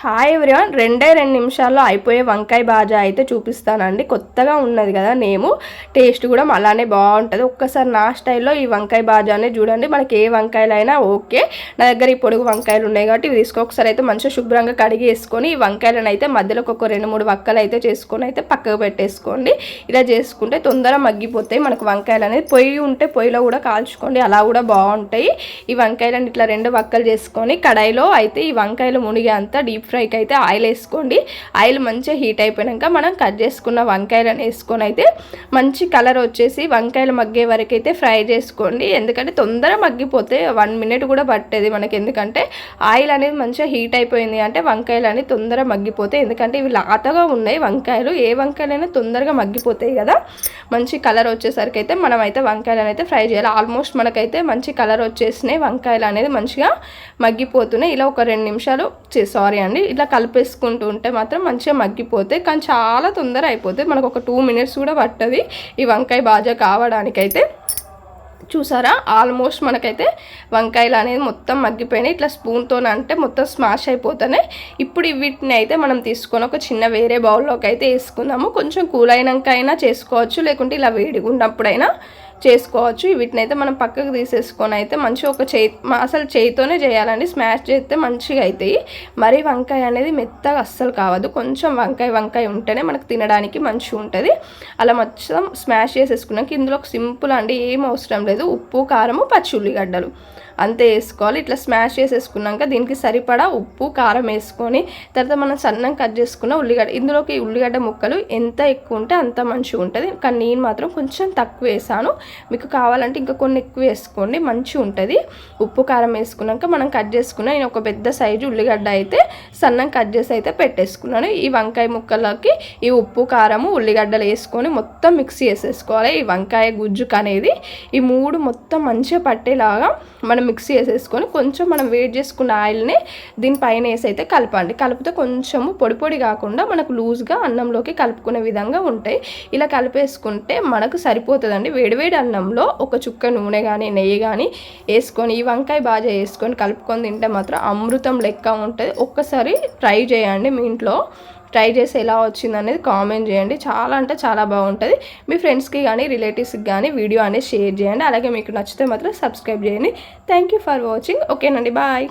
Hi everyone రెండే రెండు నిమిషాల్లో అయిపోయే వంకాయ బాజా అయితే చూపిస్తానండి. కొత్తగా ఉన్నది కదా నేము. టేస్ట్ కూడా అలానే బాగుంటుంది. ఒక్కసారి నా స్టైల్లో ఈ వంకాయ బాజానే చూడండి. మనకి ఏ వంకాయలైనా ఓకే. నా దగ్గర ఈ పొడుగు వంకాయలు ఉన్నాయి కాబట్టి ఇవి తీసుకొకసారి అయితే మంచిగా శుభ్రంగా కడిగి వేసుకొని ఈ వంకాయలను అయితే మధ్యలో ఒక రెండు మూడు వక్కలు అయితే చేసుకొని అయితే పక్కకు పెట్టేసుకోండి. ఇలా చేసుకుంటే తొందరగా మగ్గిపోతాయి. మనకు వంకాయలు అనేది పొయ్యి ఉంటే పొయ్యిలో కూడా కాల్చుకోండి. అలా కూడా బాగుంటాయి. ఈ వంకాయలను ఇట్లా రెండు వక్కలు చేసుకొని కడాయిలో అయితే ఈ వంకాయలు మునిగే అంతా డీప్ ఫ్రైకి అయితే ఆయిల్ వేసుకోండి. ఆయిల్ మంచిగా హీట్ అయిపోయాక మనం కట్ చేసుకున్న వంకాయలను వేసుకొని అయితే మంచి కలర్ వచ్చేసి వంకాయలు మగ్గే వరకు అయితే ఫ్రై చేసుకోండి. ఎందుకంటే తొందర మగ్గిపోతే వన్ మినిట్ కూడా పట్టేది మనకి. ఎందుకంటే ఆయిల్ అనేది మంచిగా హీట్ అయిపోయింది అంటే వంకాయలు అనేది తొందర మగ్గిపోతాయి. ఎందుకంటే ఇవి లాతగా ఉన్నాయి వంకాయలు. ఏ వంకాయలైనా తొందరగా మగ్గిపోతాయి కదా. మంచి కలర్ వచ్చేసరికి అయితే మనం అయితే వంకాయలు అయితే ఫ్రై చేయాలి. ఆల్మోస్ట్ మనకైతే మంచి కలర్ వచ్చేసినాయి. వంకాయలు అనేది మంచిగా మగ్గిపోతున్నాయి. ఇలా ఒక రెండు నిమిషాలు సారీ అండి. ఇలా కలిపేసుకుంటూ ఉంటే మాత్రం మంచిగా మగ్గిపోతాయి. కానీ చాలా తొందర అయిపోతుంది మనకు ఒక టూ మినిట్స్ కూడా పట్టది ఈ వంకాయ బాజా కావడానికైతే. చూసారా? ఆల్మోస్ట్ మనకైతే వంకాయలు అనేది మొత్తం మగ్గిపోయినాయి. ఇట్లా స్పూన్తో అంటే మొత్తం స్మాష్ అయిపోతాయి ఇప్పుడు వీటిని అయితే మనం తీసుకొని ఒక చిన్న వేరే బౌల్లోకి అయితే వేసుకుందాము. కొంచెం కూల్ అయినాక అయినా చేసుకోవచ్చు. లేకుంటే ఇలా వేడిగా ఉన్నప్పుడైనా చేసుకోవచ్చు. వీటిని అయితే మనం పక్కకు తీసేసుకొని అయితే మంచిగా ఒక చేయి అసలు చేయితోనే చేయాలండి. స్మాష్ చేస్తే మంచిగా అవుతాయి మరీ వంకాయ అనేది మెత్తగా అస్సలు కావద్దు. కొంచెం వంకాయ వంకాయ ఉంటేనే మనకు తినడానికి మంచిగా ఉంటుంది. అలా మొత్తం స్మాష్ చేసేసుకున్నాక ఇందులో ఒక సింపుల్ అండి ఏం అవసరం లేదు. ఉప్పు కారము పచ్చి ఉల్లిగడ్డలు. అంతే వేసుకోవాలి. ఇట్లా స్మాష్ చేసేసుకున్నాక దీనికి సరిపడా ఉప్పు కారం వేసుకొని తర్వాత మనం సన్నం కట్ చేసుకున్న ఉల్లిగడ్డ ఇందులోకి ఉల్లిగడ్డ ముక్కలు ఎంత ఎక్కువ ఉంటే అంత మంచిగా ఉంటుంది. కానీ నేను మాత్రం కొంచెం తక్కువ వేసాను. మీకు కావాలంటే ఇంకా కొన్ని ఎక్కువ వేసుకోండి మంచిగా ఉంటుంది. ఉప్పు కారం వేసుకున్నాక మనం కట్ చేసుకున్న నేను ఒక పెద్ద సైజు ఉల్లిగడ్డ అయితే సన్నం కట్ చేసి అయితే పెట్టేసుకున్నాను. ఈ వంకాయ ముక్కలకి ఈ ఉప్పు కారము ఉల్లిగడ్డలు వేసుకొని మొత్తం మిక్స్ చేసేసుకోవాలి. ఈ వంకాయ గుజ్జుకు అనేది ఈ మూడు మొత్తం మంచిగా పట్టేలాగా మనం మిక్స్ చేసేసుకొని కొంచెం మనం వేడి చేసుకున్న ఆయిల్ని దీనిపైన వేసి అయితే కలపండి. కలిపితే కొంచెము పొడి పొడి కాకుండా మనకు లూజ్గా అన్నంలోకి కలుపుకునే విధంగా ఉంటాయి. ఇలా కలిపేసుకుంటే మనకు సరిపోతుందండి. వేడివేడి అన్నంలో ఒక చుక్క నూనె కానీ నెయ్యి కానీ వేసుకొని ఈ వంకాయ బాగా వేసుకొని కలుపుకొని తింటే మాత్రం అమృతం లెక్క ఉంటుంది. ఒక్కసారి ట్రై చేయండి మీ ఇంట్లో. ట్రై చేసి ఎలా వచ్చింది అనేది కామెంట్ చేయండి. చాలా అంటే చాలా బాగుంటుంది. మీ ఫ్రెండ్స్కి కానీ రిలేటివ్స్కి కానీ వీడియో అనేది షేర్ చేయండి. అలాగే మీకు నచ్చితే మాత్రం సబ్స్క్రైబ్ చేయండి. Thank you for watching. ఓకేనండి. బాయ్.